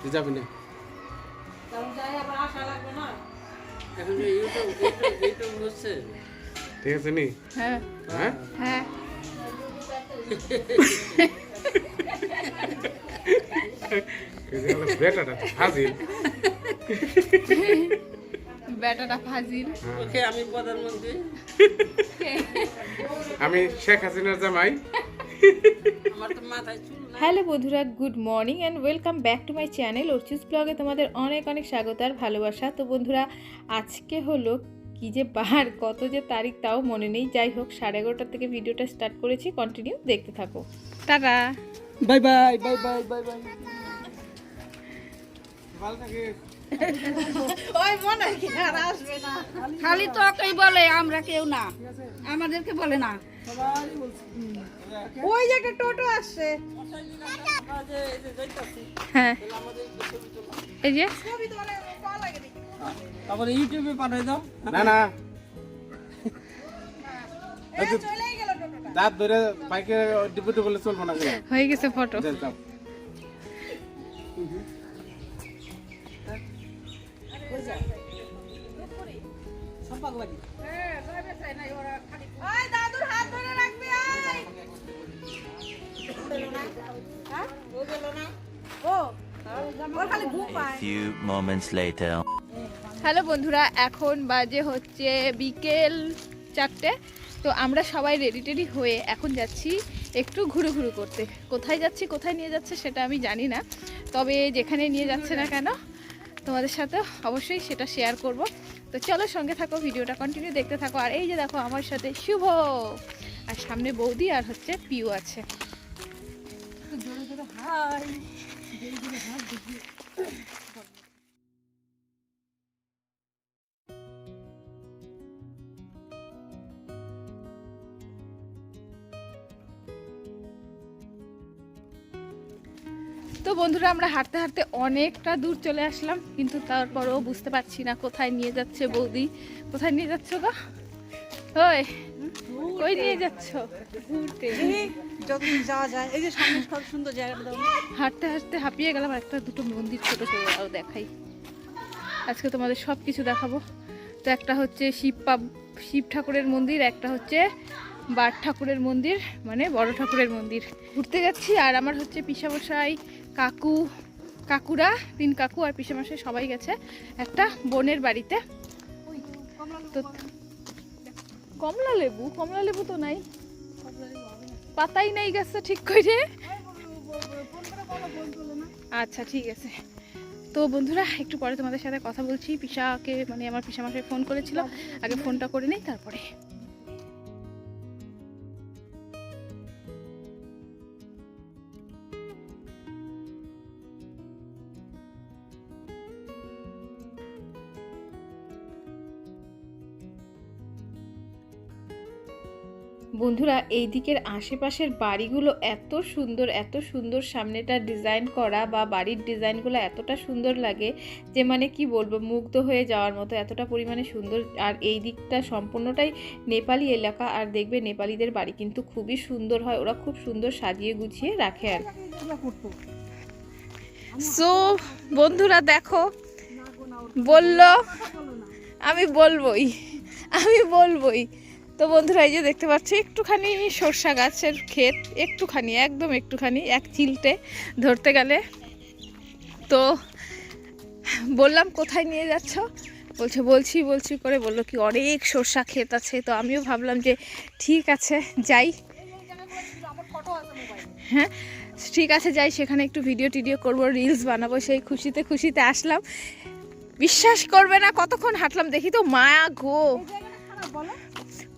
তুই যাবি না? কারণ যাই আবার আশা লাগবে না? এখন যে ইউটিউব ইউটিউব ইউটিউব হচ্ছে। ঠিক আছে নি? হ্যাঁ। হ্যাঁ? হ্যাঁ। বেটাটা হাজির ব্যাটাটা ফাজিল। ওকে আমি প্রধানমন্ত্রী। আমি শেখ হাসিনার জামাই। আমার তো মাথায় হ্যালো বন্ধুরা good morning and welcome back to my channel Archis ব্লগে তোমাদের অনেক অনেক স্বাগত আর ভালোবাসা। তো বন্ধুরা আজকে হলো কি যে বার কত যে তারিখ তাও মনে নেই। যাই হোক সাড়ে এগারোটা থেকে ভিডিওটা স্টার্ট করেছি কন্টিনিউ দেখতে থাকো। Tata. Bye bye bye bye bye bye খালি তোকেই বলে আমরা কেউ না। আমাদেরকে বলে না। ওই যে একটা টোটো আসছে হ্যাঁ এই যে তারপরে ইউটিউবে পাঠাই দাও না না দাঁত ধরে বাইকে ডিপুটি বলে চলবো না হয়ে গেছে ফটো যাই সম্পাক লাগি few moments later. হ্যালো বন্ধুরা, এখন বাজে হচ্ছে বিকেল চারটে। তো আমরা সবাই রেডি টেডি হয়ে এখন যাচ্ছি একটু ঘুরু ঘুরু করতে। কোথায় যাচ্ছি, কোথায় নিয়ে যাচ্ছে সেটা আমি জানি না। তবে যেখানে নিয়ে যাচ্ছে না কেন, তোমাদের সাথে অবশ্যই সেটা শেয়ার করব। তো চলো সঙ্গে থাকো, ভিডিওটা কন্টিনিউ দেখতে থাকো। আর এই যে দেখো আমার সাথে শুভ। আর সামনে বৌদি আর হচ্ছে পিউ আছে। তো বন্ধুরা আমরা হাঁটতে হাঁটতে অনেকটা দূর চলে আসলাম কিন্তু তারপরেও বুঝতে পারছি না কোথায় নিয়ে যাচ্ছে বৌদি। কোথায় নিয়ে যাচ্ছ গো? ওই কই নিয়ে যাচ্ছ? ঘুরতে। যতদিন যাওয়া যায় এই যে সামনে সব সুন্দর জায়গাটা হাঁটতে হাঁটতে হাঁপিয়ে গেলাম একটা দুটো মন্দির ছোট দেখাই। আজকে তোমাদের সব কিছু দেখাবো। তো একটা হচ্ছে শিব শিব ঠাকুরের মন্দির একটা হচ্ছে বাট ঠাকুরের মন্দির মানে বড় ঠাকুরের মন্দির। ঘুরতে যাচ্ছি আর আমার হচ্ছে পিসামশাই কাকু, কাকুরা, তিন কাকু আর পিসামশাই সবাই গেছে একটা বোনের বাড়িতে। তো কমলা লেবু কমলা লেবু তো নাই। পাতাই নাই গেছে ঠিক করে। আচ্ছা ঠিক আছে। তো বন্ধুরা, একটু পরে তোমাদের সাথে কথা বলছি। পিসাকে মানে আমার পিসা মাসে ফোন করেছিল। আগে ফোনটা করে নেই, তারপরে। বন্ধুরা এই দিকের আশেপাশের বাড়িগুলো এত সুন্দর এত সুন্দর সামনেটা ডিজাইন করা বা বাড়ির ডিজাইনগুলো এতটা সুন্দর লাগে যে মানে কি বলব, মুগ্ধ হয়ে যাওয়ার মতো, এতটা পরিমাণে সুন্দর। আর এই দিকটা সম্পূর্ণটাই নেপালি এলাকা। আর দেখবে নেপালিদের বাড়ি কিন্তু খুবই সুন্দর হয়। ওরা খুব সুন্দর সাজিয়ে গুছিয়ে রাখে আর সো বন্ধুরা দেখো, বলল, আমি বলবই আমি বলবই। তো বন্ধুরা, এই যে দেখতে পাচ্ছি, একটুখানি সর্ষা গাছের ক্ষেত, একটুখানি, একদম একটুখানি, এক চিলটে ধরতে গেলে। তো বললাম, কোথায় নিয়ে যাচ্ছ? বলছে, বলছি বলছি করে বলল কি, অনেক সর্ষা ক্ষেত আছে। তো আমিও ভাবলাম যে, ঠিক আছে, যাই। হ্যাঁ ঠিক আছে, যাই, সেখানে একটু ভিডিও টিডিও করব রিলস বানাবো। সেই খুশিতে খুশিতে আসলাম। বিশ্বাস করবে না, কতক্ষণ হাঁটলাম, দেখি তো মায়া গো!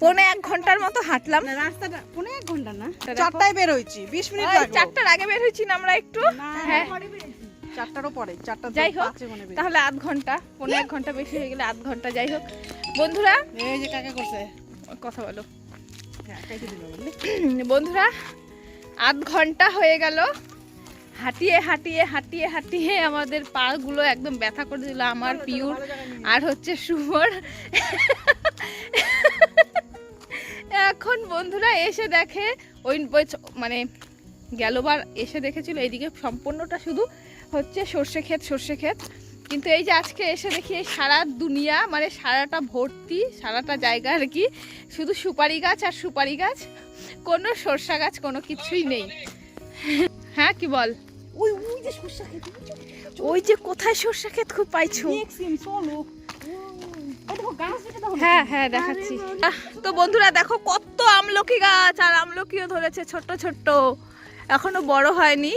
পৌনে এক ঘণ্টার মতো হাঁটলাম। রাস্তাটা এক ঘণ্টা না। চারটায় বের হয়েছি বিশ মিনিট চারটার আগে বের হয়েছি না আমরা একটু? হ্যাঁ। চারটারও পরে চারটা যাই হোক তাহলে আধ ঘণ্টা পৌনে এক ঘণ্টা বেশি হয়ে গেলে আধ ঘণ্টা যাই হোক। বন্ধুরা এই যে কাকে করছে। কথা বলো। হ্যাঁ? বন্ধুরা আধ ঘণ্টা হয়ে গেল। হাঁটিয়ে হাঁটিয়ে হাঁটিয়ে হাঁটিয়ে আমাদের পাগুলো একদম ব্যথা করে দিল আমার পিউর। আর হচ্ছে শুভর এখন বন্ধুরা এসে দেখে ওই মানে গেলবার এসে দেখেছিল এইদিকে সম্পূর্ণটা শুধু হচ্ছে সর্ষে ক্ষেত সর্ষে ক্ষেত। কিন্তু এই যে আজকে এসে দেখি এই সারা দুনিয়া মানে সারাটা ভর্তি সারাটা জায়গা আর কি শুধু সুপারি গাছ আর সুপারি গাছ কোনো সর্ষা গাছ কোনো কিছুই নেই। হ্যাঁ কি বল? ওই ওই যে সর্ষা ক্ষেত ওই যে কোথায় সর্ষা ক্ষেত খুব পাইছো? হ্যাঁ হ্যাঁ দেখাচ্ছি। তো বন্ধুরা দেখো কত আমলকি গাছ আর আমলকিও ধরেছে ছোট্ট ছোট্ট। এখনও বড় হয়নি।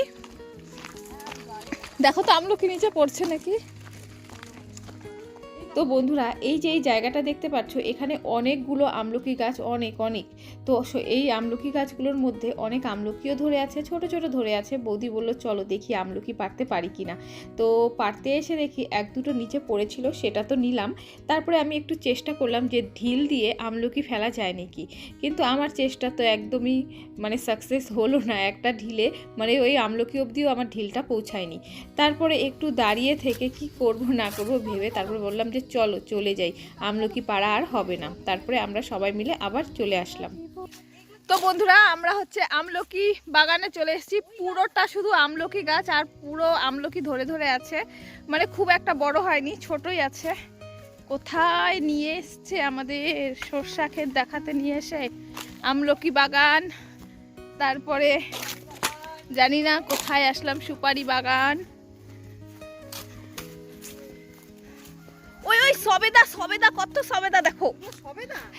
দেখো তো আমলকি নিচে পড়ছে নাকি? তো বন্ধুরা, এই যে এই জায়গাটা দেখতে পাচ্ছ, এখানে অনেকগুলো আমলকি গাছ, অনেক অনেক। তো এই আমলকি গাছগুলোর মধ্যে অনেক আমলকিও ধরে আছে, ছোট ছোট ধরে আছে। বৌদি বলল, চলো দেখি আমলকি পারতে পারি কিনা তো পারতে এসে দেখি এক দুটো নিচে পড়েছিল, সেটা তো নিলাম। তারপরে আমি একটু চেষ্টা করলাম যে ঢিল দিয়ে আমলকি ফেলা যায় নাকি। কিন্তু আমার চেষ্টা তো একদমই মানে সাকসেস হলো না একটা ঢিলে। মানে ওই আমলকি অবধিও আমার ঢিলটা পৌঁছায়নি। তারপরে একটু দাঁড়িয়ে থেকে কি করব না করব ভেবে তারপর বললাম যে চলো, চলে যাই। আমলকি পাড়া আর হবে না। তারপরে আমরা সবাই মিলে আবার চলে আসলাম। তো বন্ধুরা, আমরা হচ্ছে আমলকি বাগানে চলে এসেছি। পুরোটা শুধু আমলকি গাছ আর পুরো আমলকি ধরে ধরে আছে। মানে খুব একটা বড় হয়নি, ছোটই আছে। কোথায় নিয়ে এসছে আমাদের সর্ষা ক্ষেত দেখাতে নিয়ে এসে আমলকি বাগান? তারপরে জানি না কোথায় আসলাম, সুপারি বাগান। সবেদা সবেদা কত সবেদা দেখো।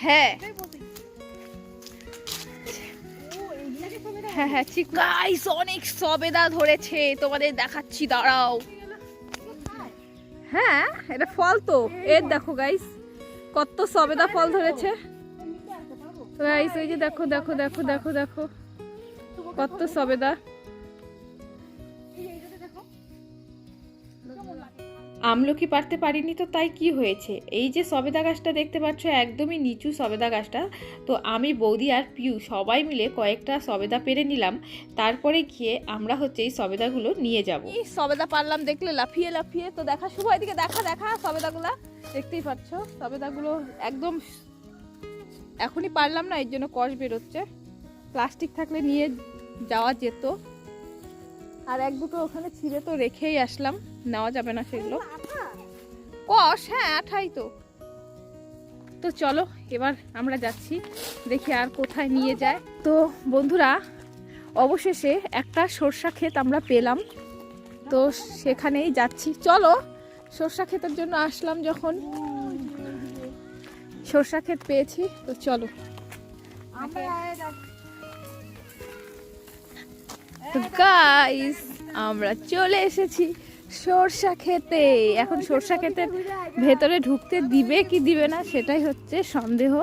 হ্যাঁ। সবেদা হ্যাঁ হ্যাঁ গাইস অনেক সবেদা ধরেছে। তোমাদের দেখাচ্ছি দাঁড়াও। হ্যাঁ এটা ফল তো। এর দেখো গাইস কত সবেদা ফল ধরেছে। গাইস এই যে দেখো দেখো দেখো দেখো দেখো। কত সবেদা। আমলকি পারতে পারিনি তো তাই কি হয়েছে? এই যে সবেদা গাছটা দেখতে পাচ্ছ, একদমই নিচু সবেদা গাছটা। তো আমি, বৌদি আর পিউ সবাই মিলে কয়েকটা সবেদা পেরে নিলাম। তারপরে গিয়ে আমরা হচ্ছে এই সবেদাগুলো নিয়ে যাব। এই সবেদা পারলাম দেখলে লাফিয়ে লাফিয়ে। তো দেখা শুভ, এদিকে দেখা দেখা সবেদাগুলা। দেখতেই পাচ্ছ, সবেদাগুলো একদম এখনই পারলাম না, এর জন্য কষ বেরোচ্ছে। প্লাস্টিক থাকলে নিয়ে যাওয়া যেত। আর এক দুটো ওখানে ছিঁড়ে তো রেখেই আসলাম। নেওয়া যাবে না সেগুলো। কষ হ্যাঁ আঠাই তো। তো চলো এবার আমরা যাচ্ছি। দেখি আর কোথায় নিয়ে যায়। তো বন্ধুরা অবশেষে একটা সর্ষা ক্ষেত আমরা পেলাম। তো সেখানেই যাচ্ছি। চলো সর্ষা ক্ষেতের জন্য আসলাম যখন। সর্ষা ক্ষেত পেয়েছি তো চলো। গাইস আমরা চলে এসেছি সর্ষা খেতে। এখন সর্ষা ক্ষেতের ভেতরে ঢুকতে দিবে কি দিবে না, সেটাই হচ্ছে সন্দেহ।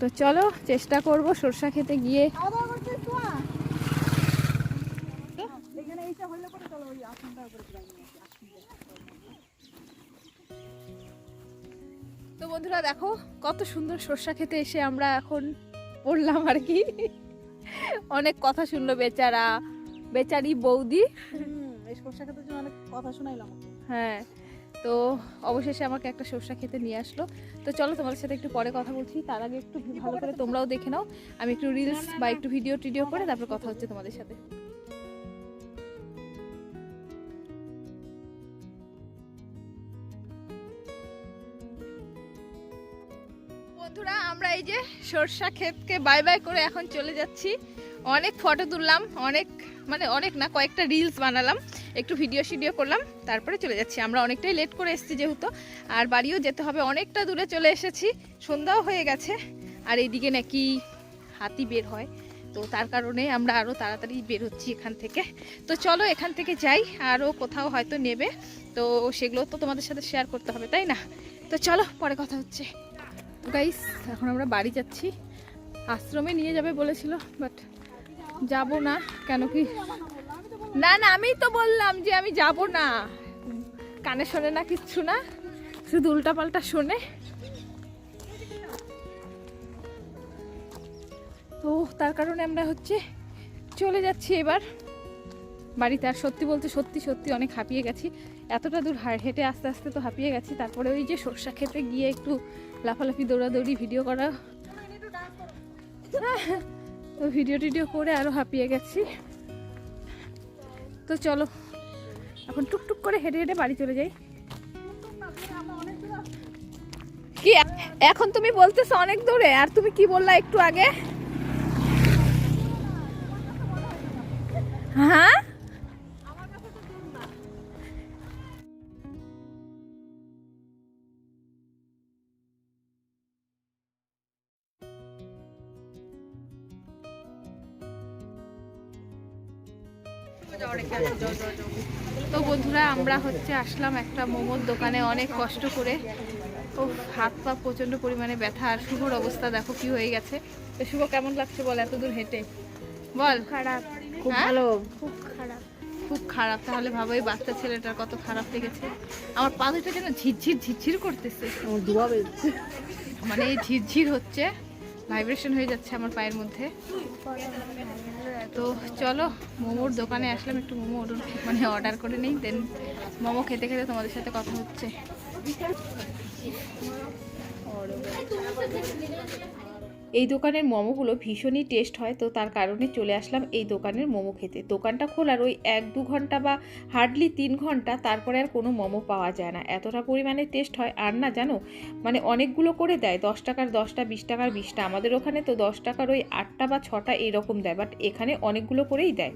তো চলো, চেষ্টা করব সর্ষা খেতে গিয়ে। তো বন্ধুরা, দেখো কত সুন্দর সর্ষা খেতে এসে আমরা এখন পড়লাম আর কি। অনেক কথা শুনলো বেচারা। বেচারি বৌদি। কথা শোনাইলাম হ্যাঁ তো অবশেষে আমাকে একটা সর্ষা খেতে নিয়ে আসলো। তো চলো তোমাদের সাথে একটু পরে কথা বলছি তার আগে একটু ভালো করে তোমরাও দেখে নাও। আমি একটু রিলস বা একটু ভিডিও টিডিও করে তারপর কথা হচ্ছে তোমাদের সাথে। বন্ধুরা আমরা এই যে সর্ষা ক্ষেতকে বাই বাই করে এখন চলে যাচ্ছি। অনেক ফটো তুললাম, অনেক মানে অনেক না, কয়েকটা রিলস বানালাম, একটু ভিডিও শিডিও করলাম, তারপরে চলে যাচ্ছি। আমরা অনেকটাই লেট করে এসেছি যেহেতু, আর বাড়িও যেতে হবে, অনেকটা দূরে চলে এসেছি, সন্ধ্যাও হয়ে গেছে, আর এইদিকে নাকি হাতি বের হয়, তো তার কারণে আমরা আরও তাড়াতাড়ি বের হচ্ছি এখান থেকে। তো চলো এখান থেকে যাই আরও কোথাও হয়তো নেবে, তো সেগুলো তো তোমাদের সাথে শেয়ার করতে হবে, তাই না? তো চলো, পরে কথা হচ্ছে। গাইস এখন আমরা বাড়ি যাচ্ছি। আশ্রমে নিয়ে যাবে বলেছিল বাট যাব না, কেন কি? না না আমি তো বললাম যে আমি যাব না। কানে শোনে না কিচ্ছু না, শুধু উল্টাপাল্টা শোনে। তো তার কারণে আমরা হচ্ছে চলে যাচ্ছি এবার। বাড়িতে আর সত্যি বলতে সত্যি সত্যি অনেক হাঁপিয়ে গেছি। এতটা দূর হেঁটে আস্তে আস্তে তো হাঁপিয়ে গেছি। তারপরে ওই যে সর্ষা খেতে গিয়ে একটু লাফালাফি, দৌড়াদৌড়ি, ভিডিও করা। তো ভিডিও টিডিও করে আরও হাঁপিয়ে গেছি। তো চলো, এখন টুকটুক করে হেঁটে হেঁটে বাড়ি চলে যাই। কি, এখন তুমি বলতেছো অনেক দূরে, আর তুমি কি বললা একটু আগে? হ্যাঁ? তো বন্ধুরা আমরা হচ্ছে আসলাম একটা মোমোর দোকানে অনেক কষ্ট করে। ও হাত পা প্রচণ্ড পরিমাণে ব্যথা আর শুভর অবস্থা দেখো কি হয়ে গেছে। তো শুভ কেমন লাগছে বল এত দূর হেঁটে? বল। খারাপ। খুব ভালো। খুব খারাপ। খুব খারাপ তাহলে ভাবো এই বাচ্চা ছেলেটার কত খারাপ লেগেছে। আমার পা দুটো যেন ঝিরঝির ঝিরঝির করতেছে। মানে এই ঝিরঝির হচ্ছে ভাইব্রেশন হয়ে যাচ্ছে আমার পায়ের মধ্যে। তো চলো মোমোর দোকানে আসলাম একটু মোমো মানে অর্ডার করে নিই দেন মোমো খেতে খেতে তোমাদের সাথে কথা হচ্ছে এই দোকানের মোমোগুলো ভীষণই টেস্ট হয়, তো তার কারণে চলে আসলাম এই দোকানের মোমো খেতে। দোকানটা খোলার ওই এক দু ঘণ্টা বা হার্ডলি তিন ঘণ্টা তারপরে আর কোনো মোমো পাওয়া যায় না। এতটা পরিমাণে টেস্ট হয়, আর না জানো? মানে অনেকগুলো করে দেয়, দশ টাকার দশটা, বিশ টাকার বিশটা। আমাদের ওখানে তো দশ টাকার ওই আটটা বা ছটা এরকম দেয় বাট এখানে অনেকগুলো করেই দেয়।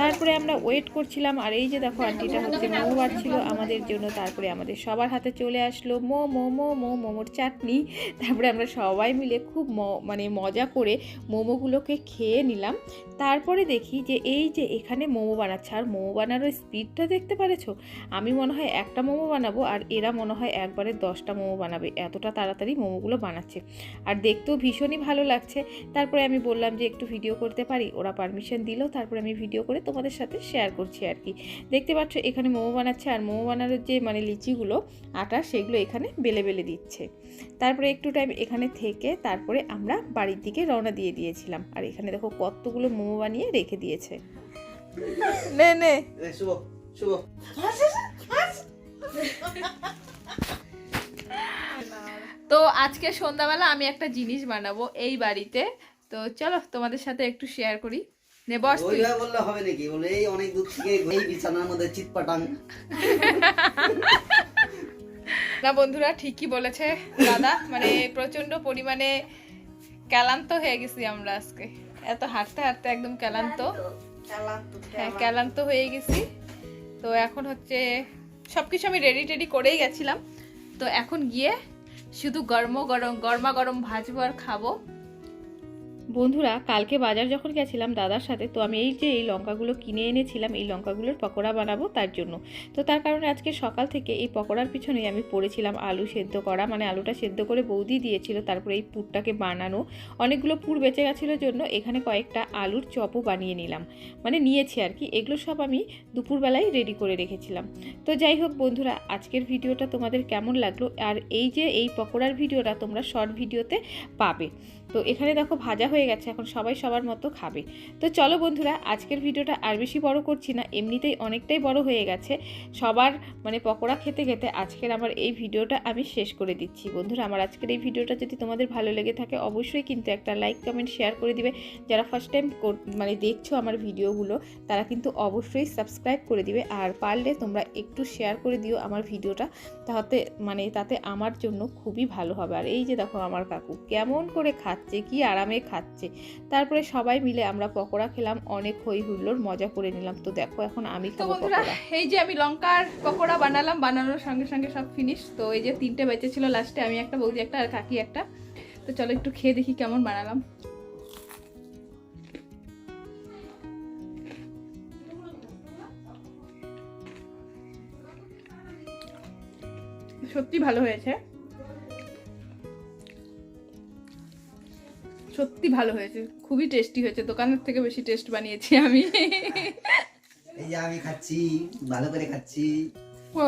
তারপরে আমরা ওয়েট করছিলাম, আর এই যে দেখো আন্টিটা হচ্ছে মোমো বাড়ছিল আমাদের জন্য, তারপরে আমাদের সবার হাতে চলে আসলো মো মোমো মো মোমোর চাটনি। তারপরে আমরা সবাই মিলে খুব মানে মজা করে মোমোগুলোকে খেয়ে নিলাম। তারপরে দেখি যে এই যে এখানে মোমো বানাচ্ছে, আর মোমো বানানোর স্পিডটা দেখতে পারেছো? আমি মনে হয় একটা মোমো বানাবো, আর এরা মনে হয় একবারে দশটা মোমো বানাবে, এতটা তাড়াতাড়ি মোমোগুলো বানাচ্ছে। আর দেখতেও ভীষণই ভালো লাগছে। তারপরে আমি বললাম যে একটু ভিডিও করতে পারি? ওরা পারমিশন দিল, তারপরে আমি ভিডিও করে তোমাদের সাথে শেয়ার করছি আর কি দেখতে পাচ্ছ এখানে মোমো বানাচ্ছে আর মোমো বানানোর যে মানে লিচিগুলো আটা সেগুলো এখানে বেলে বেলে দিচ্ছে। তারপরে একটু টাইম এখানে থেকে তারপরে আমরা বাড়ির দিকে রওনা দিয়ে দিয়েছিলাম। আর এখানে দেখো কতগুলো মোমো বানিয়ে রেখে দিয়েছে। নে নে। শুভ শুভ। তো আজকে সন্ধ্যাবেলা আমি একটা জিনিস বানাবো এই বাড়িতে। তো চলো তোমাদের সাথে একটু শেয়ার করি। নে বস তুই। ওইভাবে বললে হবে নাকি? বলে এই অনেক দূর থেকে এই বিছানার মধ্যে চিৎপাটাং। না বন্ধুরা ঠিকই বলেছে দাদা। মানে প্রচণ্ড পরিমাণে ক্লান্ত হয়ে গেছি আমরা আজকে। এত হাঁটতে হাঁটতে একদম ক্লান্ত। হ্যাঁ ক্লান্ত। হয়ে গেছি। তো এখন হচ্ছে সবকিছু আমি রেডি টেডি করেই গেছিলাম। তো এখন গিয়ে শুধু গরম গরম গরমা গরম ভাজবো আর খাব। বন্ধুরা, কালকে বাজার যখন গেছিলাম দাদার সাথে, তো আমি এই যে এই লঙ্কাগুলো কিনে এনেছিলাম, এই লঙ্কাগুলোর পকোড়া বানাবো তার জন্য। তো তার কারণে আজকে সকাল থেকে এই পকোড়ার পিছনেই আমি পড়েছিলাম আলু সেদ্ধ করা। মানে আলুটা সেদ্ধ করে বৌদি দিয়েছিল, তারপরে এই পুরটাকে বানানো। অনেকগুলো পুর বেঁচে গেছিল জন্য এখানে কয়েকটা আলুর চপও বানিয়ে নিলাম। মানে নিয়েছি আর কি। এগুলো সব আমি দুপুরবেলায় রেডি করে রেখেছিলাম। তো যাই হোক বন্ধুরা, আজকের ভিডিওটা তোমাদের কেমন লাগল? আর এই যে এই পকোড়ার ভিডিওটা তোমরা শর্ট ভিডিওতে পাবে। তো এখানে দেখো ভাজা হয়ে গেছে, এখন সবাই সবার মতো খাবে। তো চলো বন্ধুরা, আজকের ভিডিওটা আর বেশি বড় করছি না, এমনিতেই অনেকটাই বড় হয়ে গেছে। সবার মানে পকোড়া খেতে খেতে আজকের আমার এই ভিডিওটা আমি শেষ করে দিচ্ছি। বন্ধুরা, আমার আজকের এই ভিডিওটা যদি তোমাদের ভালো লেগে থাকে, অবশ্যই কিন্তু একটা লাইক কমেন্ট শেয়ার করে দিবে। যারা ফার্স্ট টাইম মানে দেখছ আমার ভিডিওগুলো, তারা কিন্তু অবশ্যই সাবস্ক্রাইব করে দিবে। আর পারলে তোমরা একটু শেয়ার করে দিও আমার ভিডিওটা তাতে মানে তাতে আমার জন্য খুবই ভালো হবে। আর এই যে দেখো আমার কাকু, কেমন করে খাচ্ছে। কি আরামে খাচ্ছে। তারপরে সবাই মিলে আমরা পকোড়া খেলাম অনেক হই হুল্লোর মজা করে নিলাম। তো দেখো এখন আমি খাব পকোড়া। এই যে আমি লঙ্কার পকোড়া বানালাম বানানোর সঙ্গে সঙ্গে সব ফিনিশ তো এই যে তিনটে বেঁচে ছিল লাস্টে আমি একটা বৌদি একটা আর কাকি একটা। তো চলো একটু খেয়ে দেখি কেমন বানালাম। সত্যি ভালো হয়েছে। সত্যি ভালো হয়েছে। খুবই টেস্টি হয়েছে। দোকানের থেকে বেশি টেস্ট বানিয়েছি আমি। এই যে আমি খাচ্ছি ভালো করে খাচ্ছি। ও